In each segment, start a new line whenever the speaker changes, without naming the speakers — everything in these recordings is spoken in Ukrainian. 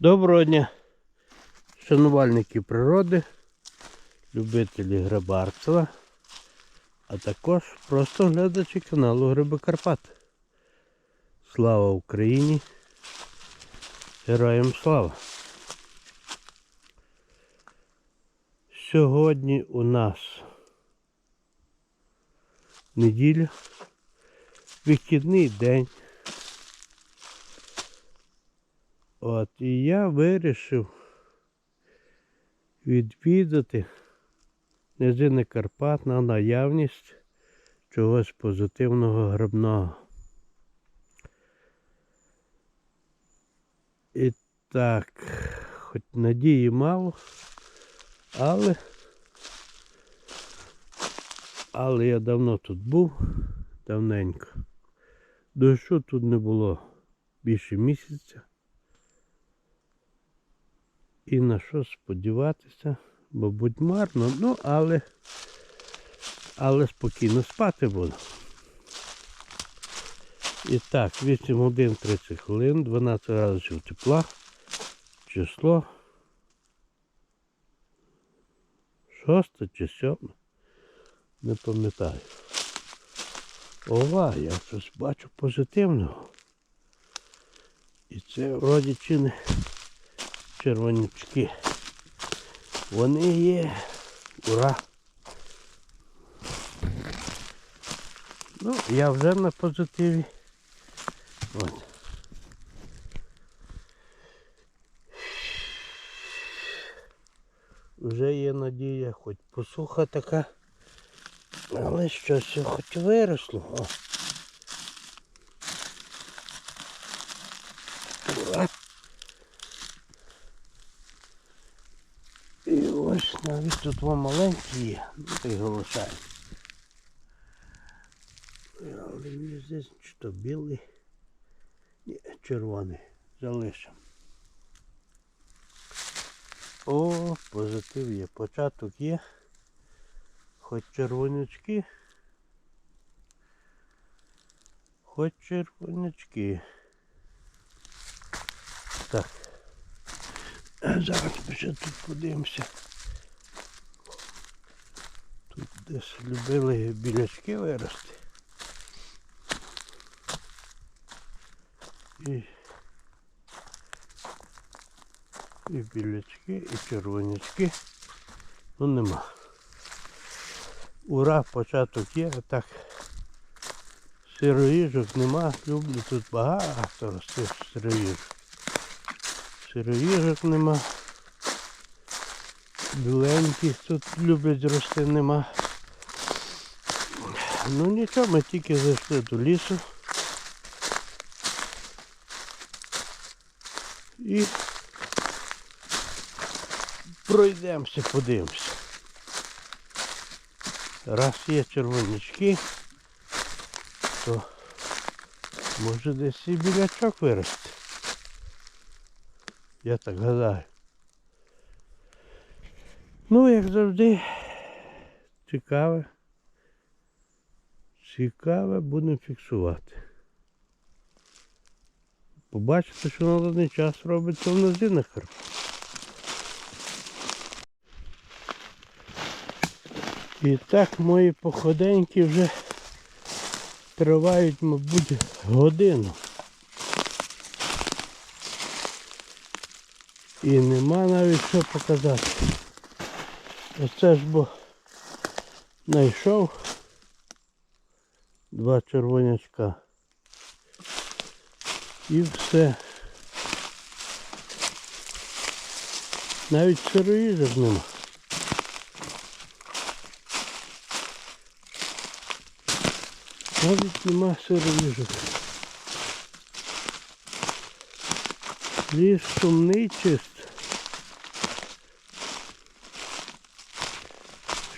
Доброго дня, шанувальники природи, любителі Грибарцева, а також просто глядачі каналу Гриби Карпат. Слава Україні! Героям слава! Сьогодні у нас неділя, вихідний день. От, і я вирішив відвідати низини Карпат на наявність чогось позитивного грибного. І так, хоч надії мало, але, але я давно тут був, давненько. Дощу тут не було більше місяця. І на що сподіватися, мабуть, марно, ну але, але спокійно спати буду. І так, 8 годин 30 хвилин, 12 градусів тепла, число 6 чи 7, не пам'ятаю. Ова, я щось бачу позитивного. І це вроді чи не червонячки. Вони є. Ура! Ну, я вже на позитиві. От. Вже є надія, хоч посуха така, але щось хоч виросло. О. Ура! І ось навіть тут вам маленькі є, ну та й голосають. Але мені здесь чи то білий, ні, червоний, залишимо. О, позитив є, початок є. Хоч червонячки. Хоч червонячки. Так. Зараз ми ще тут подивимося. Десь любили білячки вирости. І, і білячки, і червонячки. Ну нема. Ура, початок є, а так сироїжок нема. Люблю тут багато рости сироїжок. Сироїжок нема. Біленьких тут люблять рости нема. Ну нічого, ми тільки зайшли до лісу. І пройдемося, подивимося. Раз є червонячки, то може десь і білячок вирости. Я так гадаю. Ну, як завжди, цікаве. Цікаве будемо фіксувати. Побачите, що на даний час робиться в нозинах. І так мої походеньки вже тривають, мабуть, годину. І нема навіть що показати. Оце ж бо знайшов два червонячка. І все. Навіть сироїжок нема. Навіть нема сироїжок. Ліс сумний чист.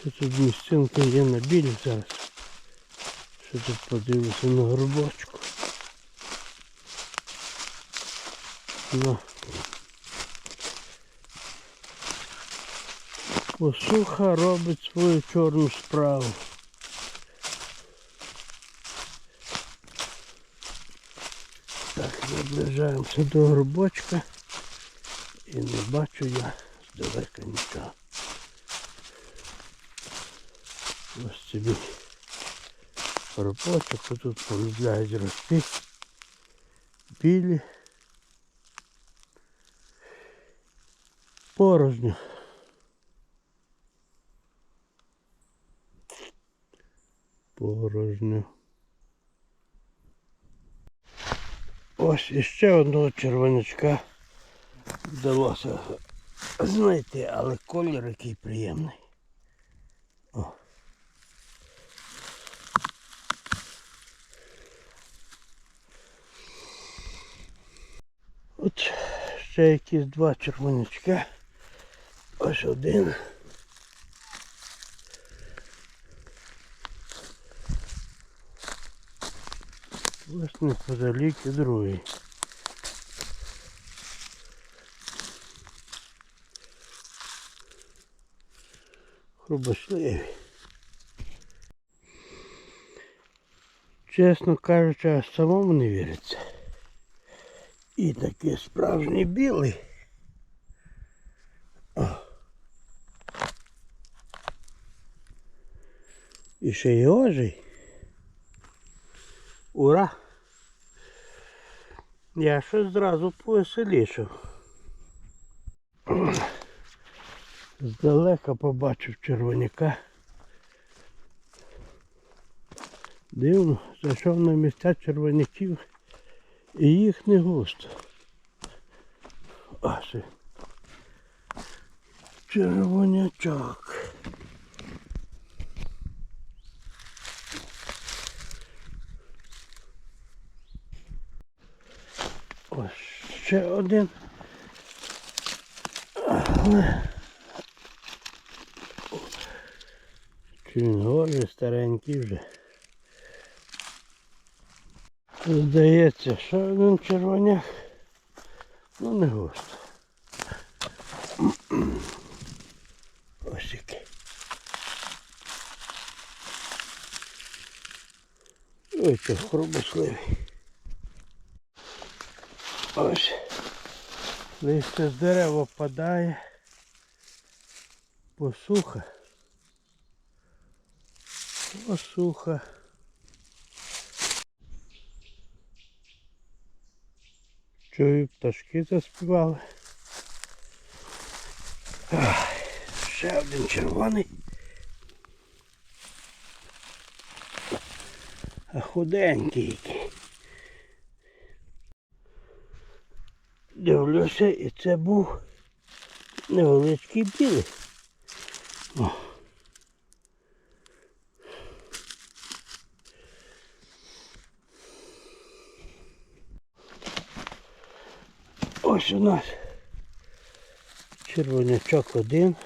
Що тут місцинка є на білі зараз. Що тут подивлюся на горбочку. Ну. Посуха робить свою чорну справу. Так, наближаємося до горбочка. І не бачу я здалека нічого. Ось собі ропочок, тут полюбляють рости. Білі. Порожньо. Порожньо. Ось іще одного червонячка вдалося знайти, але колір який приємний. От ще якісь два червонячка. Ось один. Ось неподалік і другий. Хрубошливі. Чесно кажучи, аж самому не віриться. І такий справжній білий. І ще й ожий. Ура! Я щось зразу повеселішав. Здалека побачив червоняка. Дивно, зайшов на місця червоняків і їх не густо. І Червонячок. Ось ще один. Чи він голий, старенький вже. Здається, що один червоняк. Ну не густо. Ось який. Ой, це хрубосливий. Ось. Листя з дерева падає. Посуха. Посуха. Чую, пташки заспівали. Ах, ще один червоний. А худенький який. Дивлюся, і це був невеличкий білий. Ось у нас червонячок один.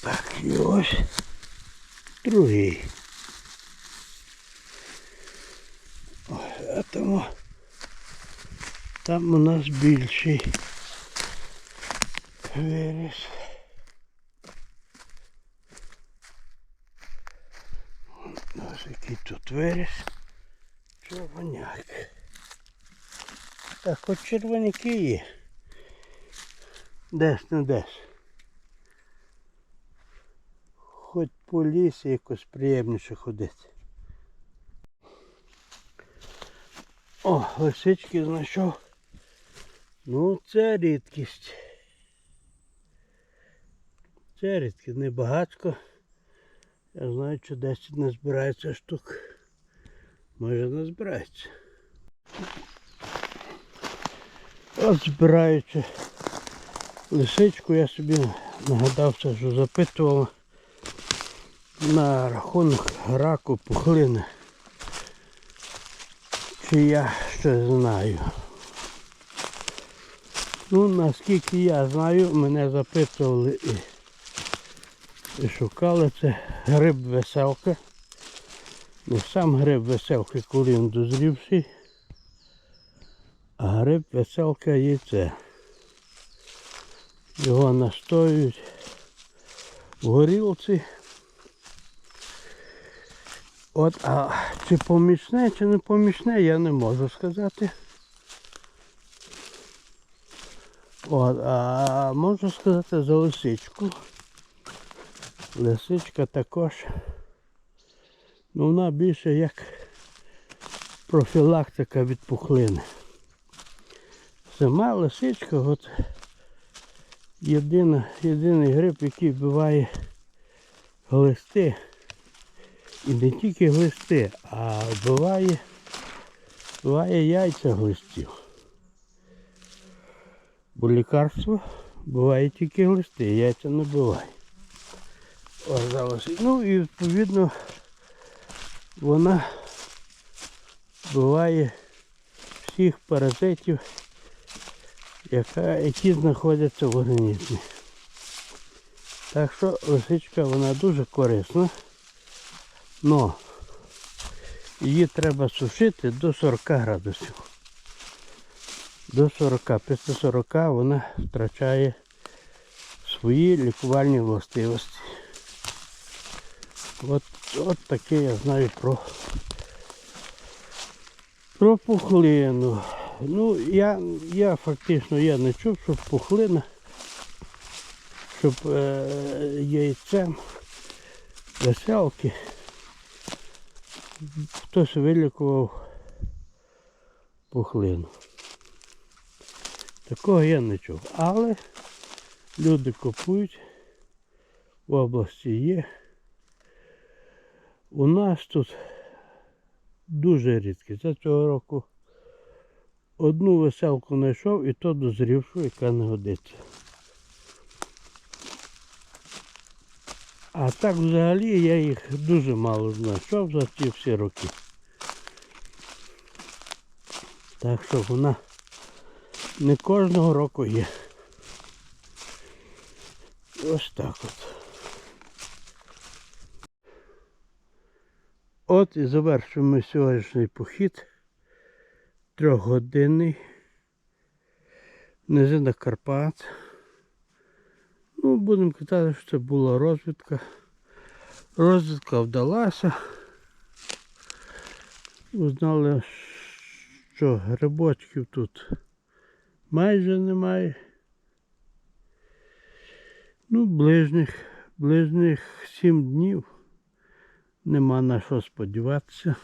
Так, і ось другий. Ой, а тому там у нас більший виріс. Ось який тут виріс. Червоняк. Так, хоч червоняки є. Десь не десь. Хоч по лісі якось приємніше ходити. О, лисички знайшов. Ну це рідкість. Це рідкість, не багатько. Я знаю, що 10 не збирається штук. Може не збирається. От збираючи лисичку, я собі нагадався, що запитував на рахунок раку пухлини. Чи я щось знаю. Ну, наскільки я знаю, мене запитували і, і шукали це гриб веселка. Не сам гриб веселки, коли він дозрівший, а гриб веселка яйце. Його настоюють в горілці. От, а чи помічне, чи не помічне, я не можу сказати. От, а можу сказати за лисичку. Лисичка також. Ну, вона більше як профілактика від пухлини. Сама лисичка, от єдина, єдиний гриб, який вбиває глисти. І не тільки глисти, а вбиває, вбиває яйця глистів. Бо лікарство буває тільки глисти, яйця не буває. Ось. Ну і відповідно вона вбиває всіх паразитів, яка, які знаходяться в організмі. Так що лисичка вона дуже корисна. Но її треба сушити до 40 градусів. До 40. Після 40 вона втрачає свої лікувальні властивості. От, от таке я знаю про, про пухлину. Ну, я, я фактично я не чув, щоб пухлина, щоб е, яйцем веселки хтось вилікував пухлину. Такого я не чув. Але люди купують, в області є. У нас тут дуже рідкі. За цього року одну веселку знайшов і то дозрівшу, яка не годиться. А так взагалі я їх дуже мало знайшов за ці всі роки. Так що вона не кожного року є. Ось так от. От і завершуємо сьогоднішній похід. Трьохгодинний. Низина Карпат. Ну, будемо казати, що це була розвідка. Розвідка вдалася. Узнали, що грибочків тут майже немає. Ну, ближніх, ближніх сім днів. Нема на що сподіватися.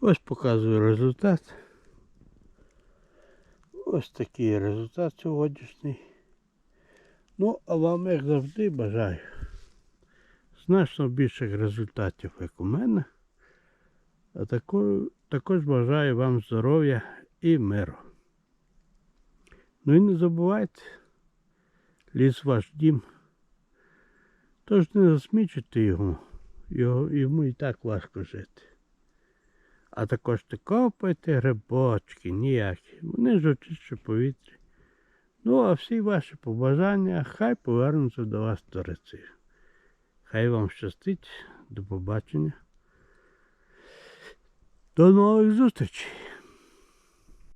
Ось показую результат. Ось такий результат сьогоднішній. Ну, а вам, як завжди, бажаю значно більших результатів, як у мене. А також, також бажаю вам здоров'я і миру. Ну і не забувайте, ліс ваш дім. Тож не засмічуйте його, його йому і так важко жити. А також ти копайте грибочки ніякі. Вони ж очищу повітря. Ну, а всі ваші побажання хай повернуться до вас реци. Хай вам щастить. До побачення. До нових зустрічей.